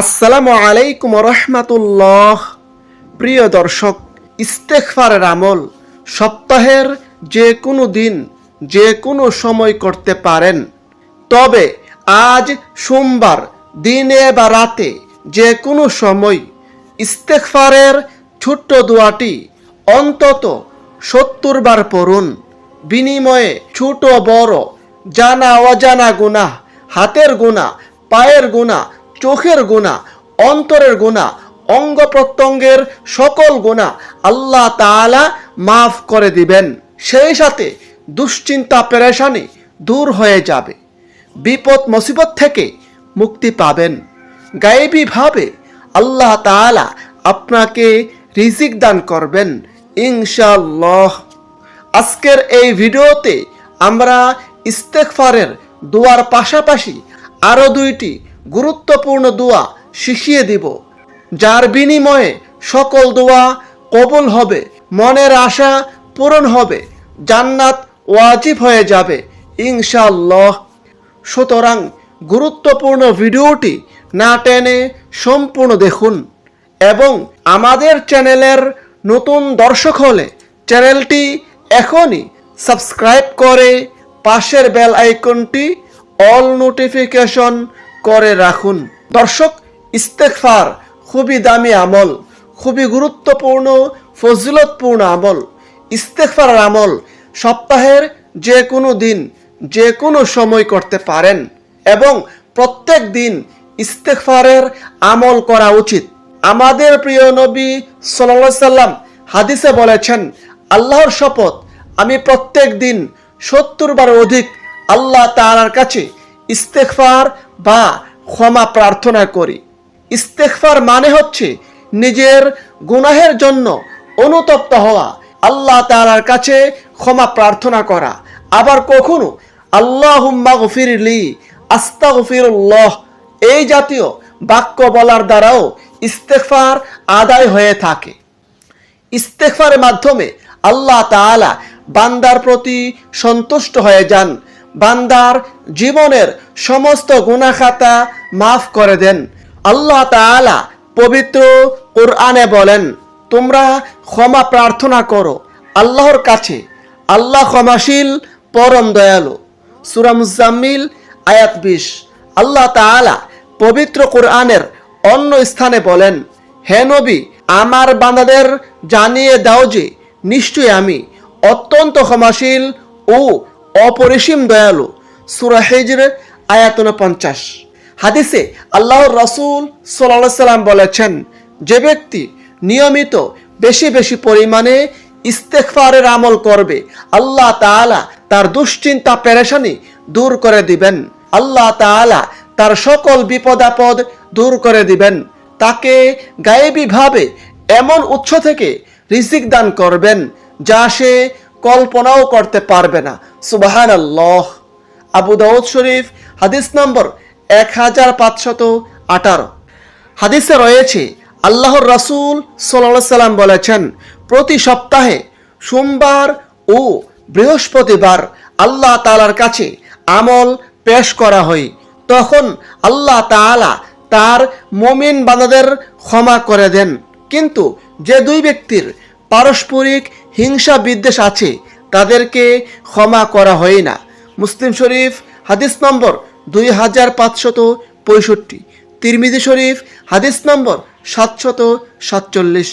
আসসালামু আলাইকুম রহমাতুল্লাহ। প্রিয় দর্শক ইস্তেকফারের আমল সপ্তাহের যে কোনো দিন যে কোনো সময় করতে পারেন। তবে আজ সোমবার দিনে বা রাতে যে কোনো সময় ইস্তেকফারের ছোট্ট দোয়াটি অন্তত সত্তর বার পড়ুন। বিনিময়ে ছোট বড় জানা অজানা গুনাহ, হাতের গুণা পায়ের গুণা চোখের গোনা অন্তরের গোনা অঙ্গ প্রত্যঙ্গের সকল গোনা আল্লাহ তাআলা মাফ করে দিবেন। সেই সাথে দুশ্চিন্তা, পেরেশানি দূর হয়ে যাবে। বিপদ, মুসিবত থেকে মুক্তি পাবেন। গায়েবীভাবে আল্লাহ তাআলা আপনাকে রিজিক দান করবেন ইনশাল্লাহ আজকের এই ভিডিওতে আমরা ইস্তেকফারের দোয়ার পাশাপাশি আরও দুইটি গুরুত্বপূর্ণ দোয়া শিখিয়ে দিব। যার বিনিময়ে সকল দোয়া কবল হবে, মনের আশা পূরণ হবে, জান্নাত ওয়াজিব হয়ে যাবে, ইনশাআল্লাহ। সুতরাং গুরুত্বপূর্ণ ভিডিওটি না টেনে সম্পূর্ণ দেখুন এবং আমাদের চ্যানেলের নতুন দর্শক হলে চ্যানেলটি এখনই সাবস্ক্রাইব করে পাশের বেল আইকনটি অল নোটিফিকেশন করে রাখুন। দর্শক ইস্তেকফার খুবই দামি আমল, খুবই গুরুত্বপূর্ণ, ফজিলতপূর্ণ আমল। ইস্তেকফার আমল সপ্তাহের যে কোনো দিন যে কোনো সময় করতে পারেন এবং প্রত্যেক দিন ইস্তেকফারের আমল করা উচিত। আমাদের প্রিয় নবী সাল্লাল্লাহু সাল্লাম হাদিসে বলেছেন, আল্লাহর শপথ আমি প্রত্যেক দিন সত্তর বার অধিক আল্লাহ তাআলার কাছে ইস্তেকফার বা ক্ষমা প্রার্থনা করি। ইস্তেকফার মানে হচ্ছে নিজের গুনাহের জন্য অনুতপ্ত হওয়া, আল্লাহ তাআলার কাছে ক্ষমা প্রার্থনা করা। আবার কখনো আল্লাহুম্মা গফিরলি, আস্তাগফিরুল্লাহ, এই জাতীয় বাক্য বলার দ্বারাও ইস্তেকফার আদায় হয়ে থাকে। ইস্তেকফারের মাধ্যমে আল্লাহ তাআলা বান্দার প্রতি সন্তুষ্ট হয়ে যান। বান্দার জীবনের সমস্ত গুনাখাতা মাফ করে দেন। আল্লাহ তাআলা পবিত্র কোরআনে বলেন, তোমরা ক্ষমা প্রার্থনা করো আল্লাহর কাছে। আল্লাহ ক্ষমাশীল, পরম দয়ালু। সূরা মুজাম্মিল, আয়াত বিশ। আল্লাহ তাআলা পবিত্র কোরআনের অন্য স্থানে বলেন, হে নবী, আমার বান্দাদের জানিয়ে দাও যে, নিশ্চয়ই আমি অত্যন্ত ক্ষমাশীল ও অপরিসীম দয়ালু, সুরা হিজর আয়াত পঞ্চাশ হাদিসে আল্লাহর রসুল সাল্লাহ সাল্লাম বলেছেন, যে ব্যক্তি নিয়মিত বেশি বেশি পরিমাণে ইস্তেকফারের আমল করবে, আল্লাহ তাআলা তার দুশ্চিন্তা, পেরেশানি দূর করে দিবেন। আল্লাহ তাআলা তার সকল বিপদ আপদ দূর করে দিবেন। তাকে গায়েবীভাবে এমন উৎস থেকে রিজিক দান করবেন, যা সে কল্পনাও করতে পারবে না। সুবাহান আল্লাহ আবু দাউদ শরীফ, হাদিস নম্বর এক হাজার পাঁচশত আঠারো। হাদিসে রয়েছে, আল্লাহর রাসূল সাল্লাহ সাল্লাম বলেছেন, প্রতি সপ্তাহে সোমবার ও বৃহস্পতিবার আল্লাহ তাআলার কাছে আমল পেশ করা হয়। তখন আল্লাহ তাআলা তার মমিন বান্দাদের ক্ষমা করে দেন। কিন্তু যে দুই ব্যক্তির পারস্পরিক হিংসা বিদ্বেষ আছে, তাদেরকে ক্ষমা করা হয় না। মুসলিম শরীফ, হাদিস নম্বর দুই হাজার পাঁচশত পঁয়ষট্টি। তিরমিজি শরীফ, হাদিস নম্বর সাতশত সাতচল্লিশ।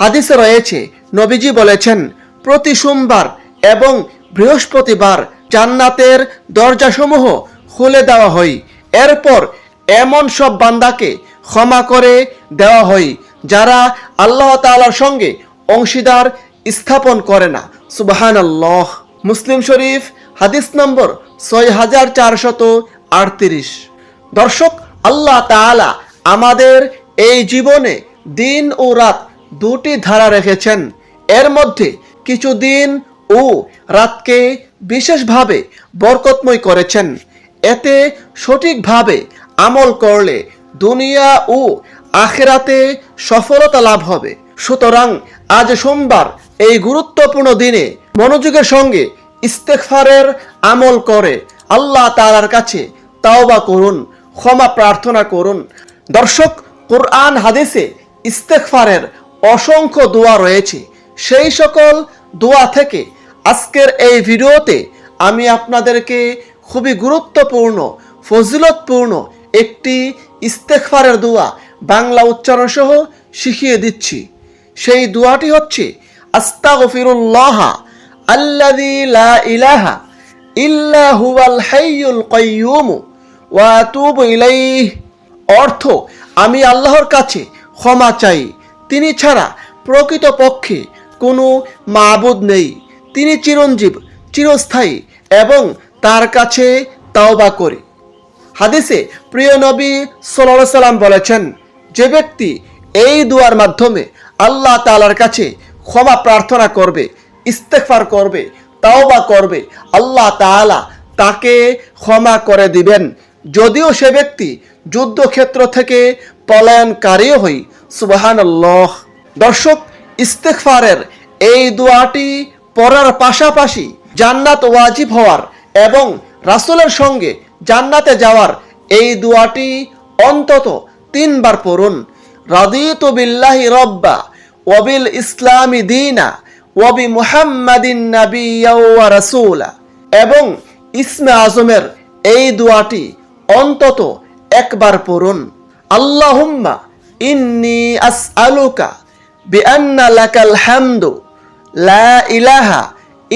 হাদিসে রয়েছে, নবীজি বলেছেন, প্রতি সোমবার এবং বৃহস্পতিবার জান্নাতের দরজাসমূহ খুলে দেওয়া হয়। এরপর এমন সব বান্দাকে ক্ষমা করে দেওয়া হয়, যারা আল্লাহ তাআলার সঙ্গে অংশীদার স্থাপন করে না। সুবাহান আল্লাহ মুসলিম শরীফ, হাদিস নম্বর ছয় হাজার চারশত আটত্রিশ। দর্শক, আল্লাহ তাআলা আমাদের এই জীবনে দিন ও রাত দুটি ধারা রেখেছেন। এর মধ্যে কিছু দিন ও রাতকে বিশেষভাবে বরকতময় করেছেন। এতে সঠিকভাবে আমল করলে দুনিয়া ও আখেরাতে সফলতা লাভ হবে। সুতরাং আজ সোমবার এই গুরুত্বপূর্ণ দিনে মনোযোগের সঙ্গে ইস্তেকফারের আমল করে। আল্লাহ তাআলার কাছে তাওবা করুন, ক্ষমা প্রার্থনা করুন। দর্শক, কোরআন, হাদিসে ইস্তেকফারের অসংখ্য দোয়া রয়েছে। সেই সকল দোয়া থেকে আজকের এই ভিডিওতে আমি আপনাদেরকে খুবই গুরুত্বপূর্ণ, ফজিলতপূর্ণ একটি ইস্তেকফারের দোয়া বাংলা উচ্চারণ সহ শিখিয়ে দিচ্ছি। সেই দোয়াটি হচ্ছে আস্তাগফিরুল্লাহ আল্লাযী লা ইলাহা ইল্লা হুয়াল হাইয়ুল কাইয়্যুম ওয়া অর্থ, আমি আল্লাহর কাছে ক্ষমা চাই। তিনি ছাড়া প্রকৃতপক্ষে কোনো মাবুদ নেই। তিনি চিরঞ্জীব, চিরস্থায়ী এবং তার কাছে তাওবা করি। হাদিসে প্রিয় নবী সাল্লাম বলেছেন, যে ব্যক্তি এই দুয়ার মাধ্যমে আল্লাহ তাআলার কাছে ক্ষমা প্রার্থনা করবে, ইস্তেগফার করবে, তাওবা করবে। আল্লাহ তাআলা তাকে ক্ষমা করে দিবেন। যদিও সে ব্যক্তি যুদ্ধক্ষেত্র থেকে পলায়নকারীও হই সুবাহান দর্শক, ইস্তেগফারের এই দোয়াটি পড়ার পাশাপাশি জান্নাত ওয়াজিব হওয়ার এবং রাসূলের সঙ্গে জান্নাতে যাওয়ার এই দোয়াটি অন্তত তিনবার পড়ুন। রাদিত বিল্লাহি রব্বা ওয়াবিল ইসলামি দিনা, ওয়াবি মুহাম্মাদিন নাবিয়্যা ওয়া রাসূলা। এবং ইসমে আজমের এই দোয়াটি অন্তত একবার পড়ুন। আল্লাহুম্মা ইন্নি আসআলুকা বিআন্না লাকাল হামদু, লা ইলাহা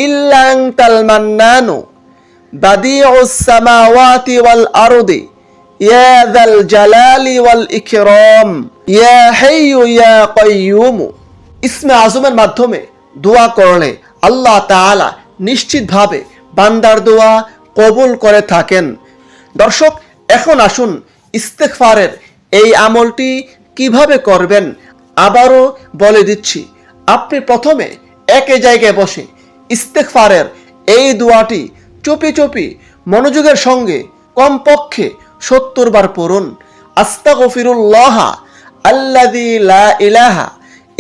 ইল্লা আনতাল মান্নানু, বাদিউস সামাওয়াতি ওয়াল আরদি, ইয়া যাল জালালি ওয়াল ইকরাম, ইয়া হাইয়ু ইয়া কাইয়্যুম ইসমে আজমের মাধ্যমে দোয়া করলে আল্লাহ তাআলা নিশ্চিতভাবে বান্দার দোয়া কবুল করে থাকেন। দর্শক, এখন আসুন ইস্তেগফারের এই আমলটি কীভাবে করবেন আবারও বলে দিচ্ছি, আপনি প্রথমে একই জায়গায় বসে ইস্তেগফারের এই দোয়াটি চুপি চুপি মনোযোগের সঙ্গে কমপক্ষে সত্তর বার পড়ুন। আস্তাগফিরুল্লাহ আল্লাযী লা ইলাহা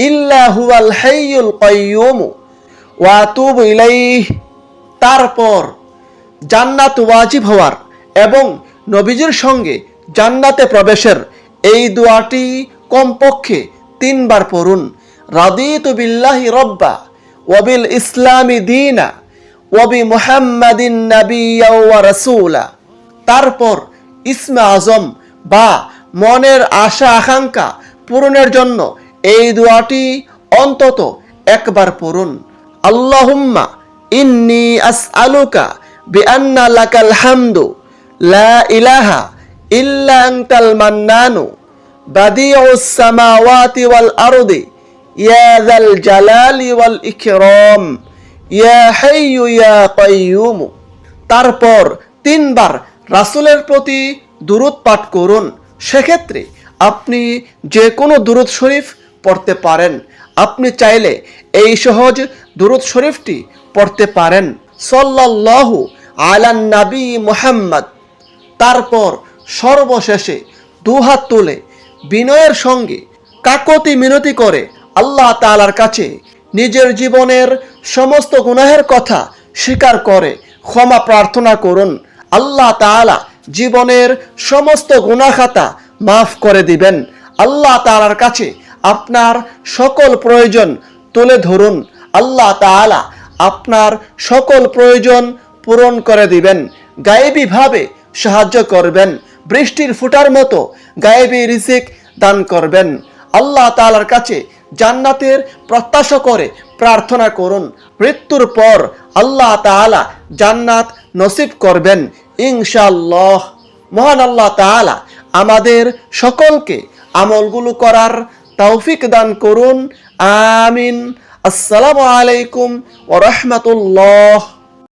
ইল্লা হুয়াল হাইয়ুল কাইয়্যুম ওয়া আতুবু ইলাইহি। তারপর জান্নাত ওয়াজিব হওয়ার এবং নবীজির সঙ্গে জান্নাতে প্রবেশের এই দোয়াটি কমপক্ষে তিনবার পড়ুন। রাদিতু বিল্লাহি রব্বা ওয়াবিল ইসলামি দিনা ওয়াবি মুহাম্মাদিন নাবিয়্যা ওয়া রাসূলা। তারপর ইসমে আজম বা মনের আশা আকাঙ্ক্ষা পূরণের জন্য এই দোয়াটি অন্তত একবার পড়ুন। আল্লাহুম্মা ইন্নি আসআলুকা বিআন্না লাকাল হামদু, লা ইলাহা ইল্লা আনতাল মান্নানু, বাদিউস সামাওয়াতি ওয়াল আরদি, ইয়া যাল জালালি ওয়াল ইকরাম, ইয়া হাইয়ু ইয়া কাইয়্যুম তারপর তিনবার রাসূলের প্রতি দুরূদ পাঠ করুন। সেক্ষেত্রে আপনি যে কোনো দুরূদ শরীফ পড়তে পারেন। আপনি চাইলে এই সহজ দুরূদ শরীফটি পড়তে পারেন। সল্লাল্লাহু আলান মুহাম্মদ। তারপর সর্বশেষে দুহাত তুলে বিনয়ের সঙ্গে কাকতি মিনতি করে আল্লাহ তাআলার কাছে নিজের জীবনের সমস্ত গুনাহের কথা স্বীকার করে ক্ষমা প্রার্থনা করুন। আল্লাহ তাআলা জীবনের সমস্ত গুনাখাতা মাফ করে দিবেন। আল্লাহ তাআলার কাছে আপনার সকল প্রয়োজন তুলে ধরুন। আল্লাহ তাআলা আপনার সকল প্রয়োজন পূরণ করে দিবেন। গায়েবীভাবে সাহায্য করবেন। বৃষ্টির ফুটার মতো গায়েবী রিজিক দান করবেন। আল্লাহ তাআলার কাছে জান্নাতের প্রত্যাশা করে প্রার্থনা করুন। মৃত্যুর পর আল্লাহ তাআলা জান্নাত নসিব করবেন। ইনশাআল্লাহ। মহান আল্লাহ তাআলা আমাদের সকলকে আমলগুলো করার তৌফিক দান করুন আমিন আসসালামু আলাইকুম ওয়া রাহমাতুল্লাহ